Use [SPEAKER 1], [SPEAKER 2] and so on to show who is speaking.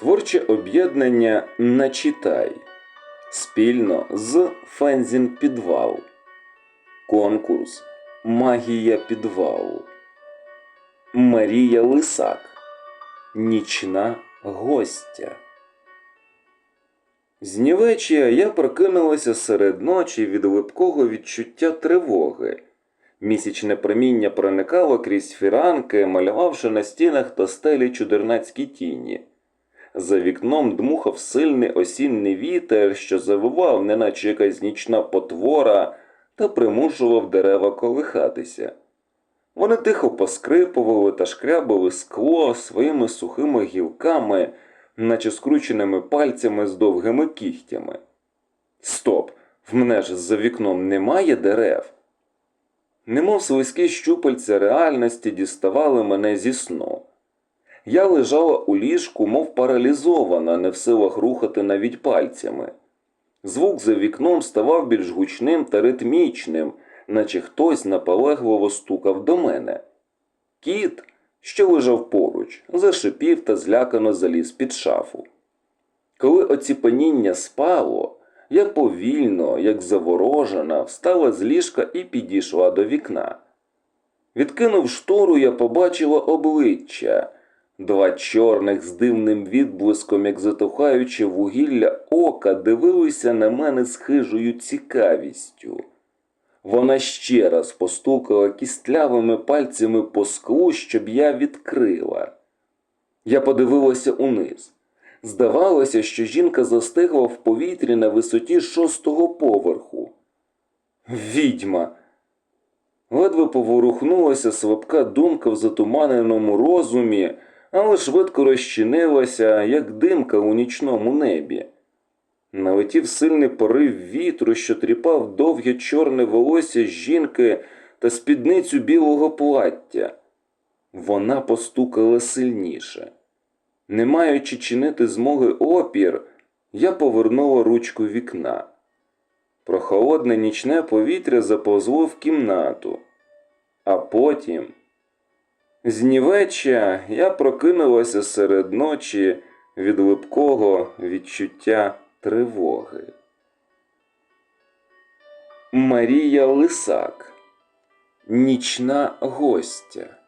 [SPEAKER 1] Творче об'єднання Начитай спільно з Фензін Підвал. Конкурс Магія підвалу. Марія Лисак. Нічна гостя. Знівечія я прокинулася серед ночі від липкого відчуття тривоги. Місячне проміння проникало крізь фіранки, малювавши на стінах та стелі чудернацькі тіні. За вікном дмухав сильний осінний вітер, що завивав, неначе якась нічна потвора, та примушував дерева колихатися. Вони тихо поскрипували та шкрябали скло своїми сухими гілками, наче скрученими пальцями з довгими кігтями. Стоп! В мене ж за вікном немає дерев. Немов слизькі щупальця реальності діставали мене зі сну. Я лежала у ліжку, мов паралізована, не в силах рухати навіть пальцями. Звук за вікном ставав більш гучним та ритмічним, наче хтось наполегливо стукав до мене. Кіт, що лежав поруч, зашипів та злякано заліз під шафу. Коли оціпеніння спало, я повільно, як заворожена, встала з ліжка і підійшла до вікна. Відкинув штору, я побачила обличчя. Два чорних з дивним відблиском, як затухаюче вугілля ока, дивилися на мене з хижою цікавістю. Вона ще раз постукала кістлявими пальцями по склу, щоб я відкрила. Я подивилася униз. Здавалося, що жінка застигла в повітрі на висоті шостого поверху. Відьма. Ледве поворухнулася слабка думка в затуманеному розумі, але швидко розчинилася, як димка у нічному небі. Налетів сильний порив вітру, що тріпав довге чорне волосся жінки та спідницю білого плаття. Вона постукала сильніше. Не маючи чинити змоги опір, я повернула ручку вікна. Прохолодне нічне повітря заповзло в кімнату, а потім. Знівеча я прокинулася серед ночі від липкого відчуття тривоги. Марія Лисак. Нічна гостя.